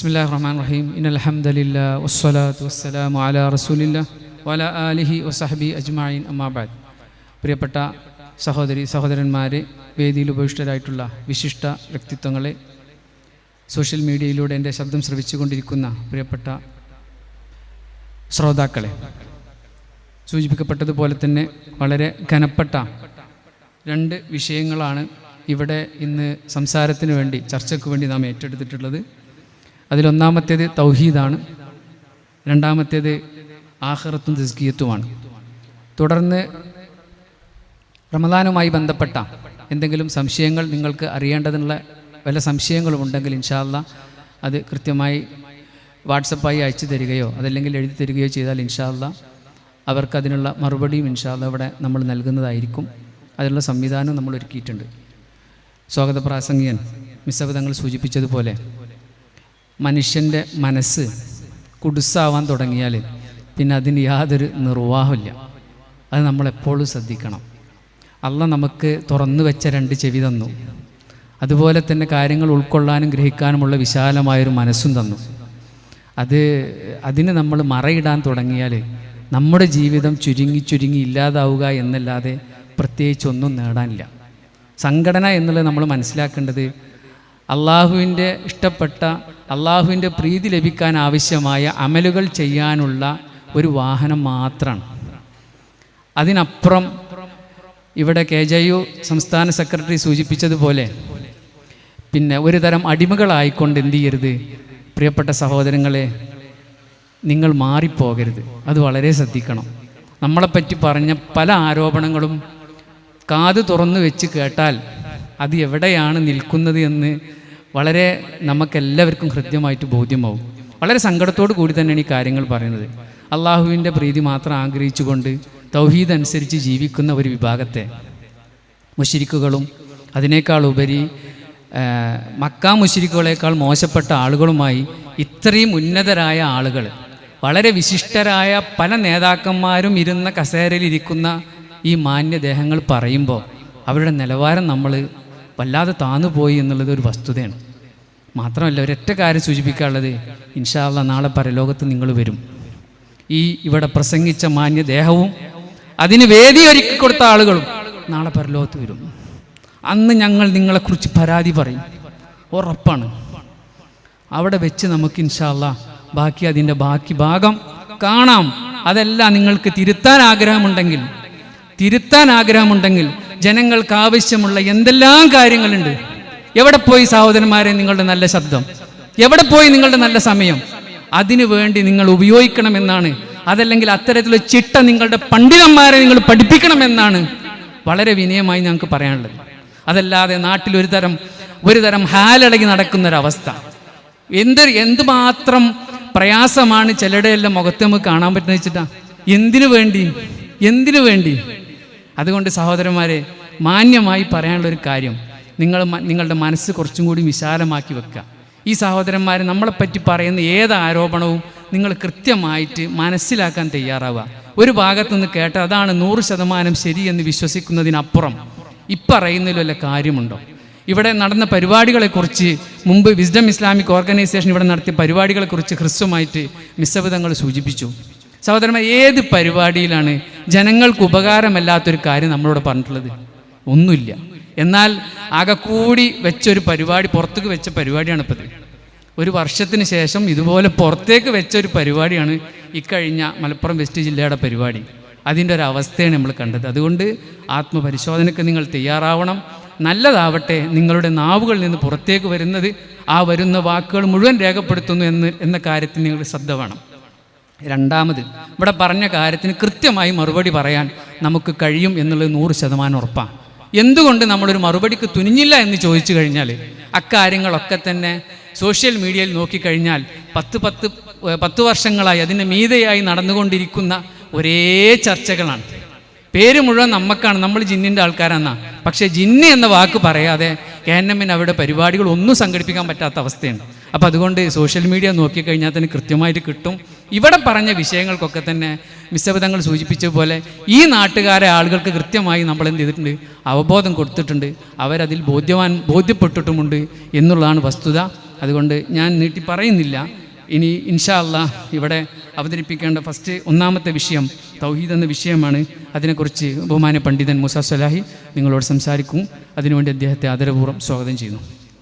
بسم الله الرحمن الرحيم إن الحمد لله والصلاة والسلام على رسول الله وعلى آله وصحبه أجمعين أما بعد പ്രിയപ്പെട്ട സഹോദരി സഹോദരന്മാരെ വേദിയിൽ ഉപവിഷ്ടരായിട്ടുള്ള വിശിഷ്ട വ്യക്തിത്വങ്ങളെ സോഷ്യൽ മീഡിയയിലൂടെ എൻ്റെ ശബ്ദം ശ്രവിച്ചുകൊണ്ടിരിക്കുന്ന പ്രിയപ്പെട്ട ശ്രോതാക്കളെ സൂചിപ്പിക്കപ്പെട്ടതുപോലെ തന്നെ വളരെ ഘനപ്പെട്ട രണ്ട് വിഷയങ്ങളാണ് ഇവിടെ ഇന്ന് സംസാരത്തിന് വേണ്ടി ചർച്ചയ്ക്ക് വേണ്ടി നാം ഏറ്റെടുത്തിട്ടുള്ളത് അതിലൊന്നാമത്തേത് തൗഹീദാണ്. രണ്ടാമത്തേത് ആഹ്റത്തും തസ്കിയത്തുമാണ് തുടർന്ന് റമദാനുമായി ബന്ധപ്പെട്ട എന്തെങ്കിലും സംശയങ്ങൾ നിങ്ങൾക്ക് അറിയേണ്ടതിനുള്ള വല്ല സംശയങ്ങളും ഉണ്ടെങ്കിൽ ഇൻഷാല്ല അത് കൃത്യമായി വാട്സപ്പായി അയച്ചു തരികയോ അതല്ലെങ്കിൽ എഴുതി തരികയോ ചെയ്താൽ ഇൻഷാല്ല അവർക്ക് അതിനുള്ള മറുപടിയും ഇൻഷാല്ല ഇവിടെ നമ്മൾ നൽകുന്നതായിരിക്കും. അതിനുള്ള സംവിധാനം നമ്മൾ ഒരുക്കിയിട്ടുണ്ട്. സ്വാഗത പ്രാസംഗികൻ മിസ്സബ് തങ്ങൾ സൂചിപ്പിച്ചതുപോലെ മനുഷ്യന്റെ മനസ്സ് കുടുസാവാൻ തുടങ്ങിയാൽ പിന്നെ അതിന് യാതൊരു നിർവാഹമില്ല അത് നമ്മളെപ്പോഴും ശ്രദ്ധിക്കണം. അല്ല നമുക്ക് തുറന്നു വെച്ച രണ്ട് ചെവി തന്നു. അതുപോലെ തന്നെ കാര്യങ്ങൾ ഉൾക്കൊള്ളാനും ഗ്രഹിക്കാനുമുള്ള വിശാലമായൊരു മനസ്സും തന്നു. അത് അതിന് നമ്മൾ മറയിടാൻ തുടങ്ങിയാൽ നമ്മുടെ ജീവിതം ചുരുങ്ങി ചുരുങ്ങി ഇല്ലാതാവുക എന്നല്ലാതെ പ്രത്യേകിച്ചൊന്നും നേടാനില്ല. സംഘടന എന്നുള്ളത് നമ്മൾ മനസ്സിലാക്കേണ്ടത് അള്ളാഹുവിന്റെ ഇഷ്ടപ്പെട്ട അള്ളാഹുവിന്റെ പ്രീതി ലഭിക്കാൻ ആവശ്യമായ അമലുകൾ ചെയ്യാനുള്ള ഒരു വാഹനം മാത്രമാണ്. അതിനപ്പുറം ഇവിടെ കെ ജെ യു സംസ്ഥാന സെക്രട്ടറി സൂചിപ്പിച്ചതുപോലെ പിന്നെ ഒരു തരം അടിമകളായിക്കൊണ്ട് എന്തു ചെയ്യരുത്? പ്രിയപ്പെട്ട സഹോദരങ്ങളെ നിങ്ങൾ മാറിപ്പോകരുത്. അത് വളരെ ശ്രദ്ധിക്കണം. നമ്മളെപ്പറ്റി പറഞ്ഞ പല ആരോപണങ്ങളും കാത് തുറന്നു വെച്ച് കേട്ടാൽ അത് എവിടെയാണ് നിൽക്കുന്നത് എന്ന് വളരെ നമുക്കെല്ലാവർക്കും ഹൃദ്യമായിട്ട് ബോധ്യമാവും. വളരെ സങ്കടത്തോടു കൂടി തന്നെയാണ് ഈ കാര്യങ്ങൾ പറയുന്നത്. അള്ളാഹുവിന്റെ പ്രീതി മാത്രം ആഗ്രഹിച്ചുകൊണ്ട് തൗഹീദ് അനുസരിച്ച് ജീവിക്കുന്ന ഒരു വിഭാഗത്തെ. മുഷിരിക്കുകളും അതിനേക്കാൾ ഉപരി മക്ക മുഷിരിക്കുകളേക്കാൾ മോശപ്പെട്ട ആളുകളുമായി ഇത്രയും ഉന്നതരായ ആളുകൾ വളരെ വിശിഷ്ടരായ പല നേതാക്കന്മാരും ഇരുന്ന കസേരയിൽ ഇരിക്കുന്ന ഈ മാന്യദേഹങ്ങൾ പറയുമ്പോൾ അവരുടെ നിലവാരം നമ്മൾ വല്ലാതെ താന്നുപോയി എന്നുള്ളത് ഒരു വസ്തുതയാണ്. മാത്രമല്ല ഒരൊറ്റ കാര്യം സൂചിപ്പിക്കാനുള്ളത് ഇൻഷാല്ല നാളെ പരലോകത്ത് നിങ്ങൾ വരും. ഈ ഇവിടെ പ്രസംഗിച്ച മാന്യദേഹവും അതിന് വേദി ഒരുക്കി കൊടുത്ത ആളുകളും നാളെ പരലോകത്ത് വരും. അന്ന് ഞങ്ങൾ നിങ്ങളെക്കുറിച്ച് പരാതി പറയും. ഉറപ്പാണ്. അവിടെ വെച്ച് നമുക്ക് ഇൻഷാല്ല ബാക്കി അതിന്റെ ബാക്കി ഭാഗം കാണാം. അതെല്ലാം നിങ്ങൾക്ക് തിരുത്താൻ ആഗ്രഹമുണ്ടെങ്കിൽ തിരുത്താൻ ആഗ്രഹമുണ്ടെങ്കിൽ ജനങ്ങൾക്ക് ആവശ്യമുള്ള എന്തെല്ലാം കാര്യങ്ങളുണ്ട്? എവിടെ പോയി സഹോദരന്മാരെ നിങ്ങളുടെ നല്ല ശബ്ദം? എവിടെ പോയി നിങ്ങളുടെ നല്ല സമയം? അതിനു വേണ്ടി നിങ്ങൾ ഉപയോഗിക്കണമെന്നാണ്. അതല്ലെങ്കിൽ അത്തരത്തിലുള്ള ചിട്ട നിങ്ങളുടെ പണ്ഡിതന്മാരെ നിങ്ങൾ പഠിപ്പിക്കണമെന്നാണ് വളരെ വിനയമായി ഞങ്ങൾക്ക് പറയാനുള്ളത്. അതല്ലാതെ നാട്ടിൽ ഒരു തരം ഒരു തരം ഹാലടങ്ങി നടക്കുന്നൊരവസ്ഥ. എന്ത് എന്തുമാത്രം പ്രയാസമാണ് ചിലരുടെയെല്ലാം മുഖത്ത് നമുക്ക് കാണാൻ പറ്റുന്ന വെച്ചിട്ടാ? എന്തിനു വേണ്ടി? എന്തിനു വേണ്ടി? അതുകൊണ്ട് സഹോദരന്മാരെ മാന്യമായി പറയാനുള്ളൊരു കാര്യം. നിങ്ങൾ നിങ്ങളുടെ മനസ്സ് കുറച്ചും കൂടി വിശാലമാക്കി വെക്കുക. ഈ സഹോദരന്മാർ നമ്മളെപ്പറ്റി പറയുന്ന ഏത് ആരോപണവും നിങ്ങൾ കൃത്യമായിട്ട് മനസ്സിലാക്കാൻ തയ്യാറാവുക. ഒരു ഭാഗത്തുനിന്ന് കേട്ട അതാണ് നൂറ് ശതമാനം ശരിയെന്ന് വിശ്വസിക്കുന്നതിനപ്പുറം. ഇപ്പറയുന്നതിൽ വല്ല കാര്യമുണ്ടോ? ഇവിടെ നടന്ന പരിപാടികളെക്കുറിച്ച് മുമ്പ് വിസ്ഡം ഇസ്ലാമിക് ഓർഗനൈസേഷൻ ഇവിടെ നടത്തിയ പരിപാടികളെക്കുറിച്ച് ഹ്രസ്വമായിട്ട് മിസ്സബിതങ്ങൾ സൂചിപ്പിച്ചു. സഹോദരന്മാർ ഏത് പരിപാടിയിലാണ് ജനങ്ങൾക്ക് ഉപകാരമല്ലാത്തൊരു കാര്യം നമ്മളോട് പറഞ്ഞിട്ടുള്ളത്? ഒന്നുമില്ല. എന്നാൽ ആകെ കൂടി വെച്ചൊരു പരിപാടി പുറത്തേക്ക് വെച്ച പരിപാടിയാണ് ഇപ്പോൾ ഇത് ഒരു വർഷത്തിന് ശേഷം ഇതുപോലെ പുറത്തേക്ക് വെച്ചൊരു പരിപാടിയാണ് ഇക്കഴിഞ്ഞ മലപ്പുറം വെസ്റ്റ് ജില്ലയുടെ പരിപാടി. അതിന്റെ ഒരു അവസ്ഥയാണ് നമ്മൾ കണ്ടത്. അതുകൊണ്ട് ആത്മപരിശോധനയ്ക്ക് നിങ്ങൾ തയ്യാറാവണം. നല്ലതാവട്ടെ നിങ്ങളുടെ നാവുകളിൽ നിന്ന് പുറത്തേക്ക് വരുന്നത് ആ വരുന്ന വാക്കുകൾ മുഴുവൻ രേഖപ്പെടുത്തുന്നു എന്ന് എന്ന കാര്യത്തിൽ നിങ്ങൾ ശ്രദ്ധ വേണം. രണ്ടാമത് ഇവിടെ പറഞ്ഞ കാര്യത്തിന് കൃത്യമായി മറുപടി പറയാൻ നമുക്ക് കഴിയും എന്നുള്ളത് നൂറ് ശതമാനം ഉറപ്പാണ്. എന്തുകൊണ്ട് നമ്മളൊരു മറുപടിക്ക് തുനിഞ്ഞില്ല എന്ന് ചോദിച്ചു കഴിഞ്ഞാൽ അക്കാര്യങ്ങളൊക്കെ തന്നെ സോഷ്യൽ മീഡിയയിൽ നോക്കിക്കഴിഞ്ഞാൽ പത്ത് പത്ത് പത്ത് വർഷങ്ങളായി അതിന്റെ മീതയായി നടന്നുകൊണ്ടിരിക്കുന്ന ഒരേ ചർച്ചകളാണ്. പേര് മുഴുവൻ നമുക്കാണ് നമ്മൾ ജിന്നിന്റെ ആൾക്കാരാന്നാ. പക്ഷേ ജിന്ന് എന്ന വാക്ക് പറയാതെ കെ എൻ എമ്മിന് അവിടെ പരിപാടികൾ ഒന്നും സംഘടിപ്പിക്കാൻ പറ്റാത്ത അവസ്ഥയാണ്. അപ്പോൾ അതുകൊണ്ട് സോഷ്യൽ മീഡിയ നോക്കിക്കഴിഞ്ഞാൽ തന്നെ കൃത്യമായിട്ട് കിട്ടും. ഇവിടെ പറഞ്ഞ വിഷയങ്ങൾക്കൊക്കെ തന്നെ മിസ്സബദങ്ങൾ സൂചിപ്പിച്ച പോലെ ഈ നാട്ടുകാരെ ആളുകൾക്ക് കൃത്യമായി നമ്മൾ എന്ത് ചെയ്തിട്ടുണ്ട്? അവബോധം കൊടുത്തിട്ടുണ്ട്. അവരതിൽ ബോധ്യവാൻ ബോധ്യപ്പെട്ടിട്ടുമുണ്ട് എന്നുള്ളതാണ് വസ്തുത. അതുകൊണ്ട് ഞാൻ നീട്ടി പറയുന്നില്ല. ഇനി ഇൻഷാ അല്ല ഇവിടെ അവതരിപ്പിക്കേണ്ട ഫസ്റ്റ് ഒന്നാമത്തെ വിഷയം തൗഹീദ് എന്ന വിഷയമാണ്. അതിനെക്കുറിച്ച് ബഹുമാന പണ്ഡിതൻ മുസ സലാഹി നിങ്ങളോട് സംസാരിക്കും. അതിനുവേണ്ടി അദ്ദേഹത്തെ ആദരപൂർവം സ്വാഗതം ചെയ്യുന്നു.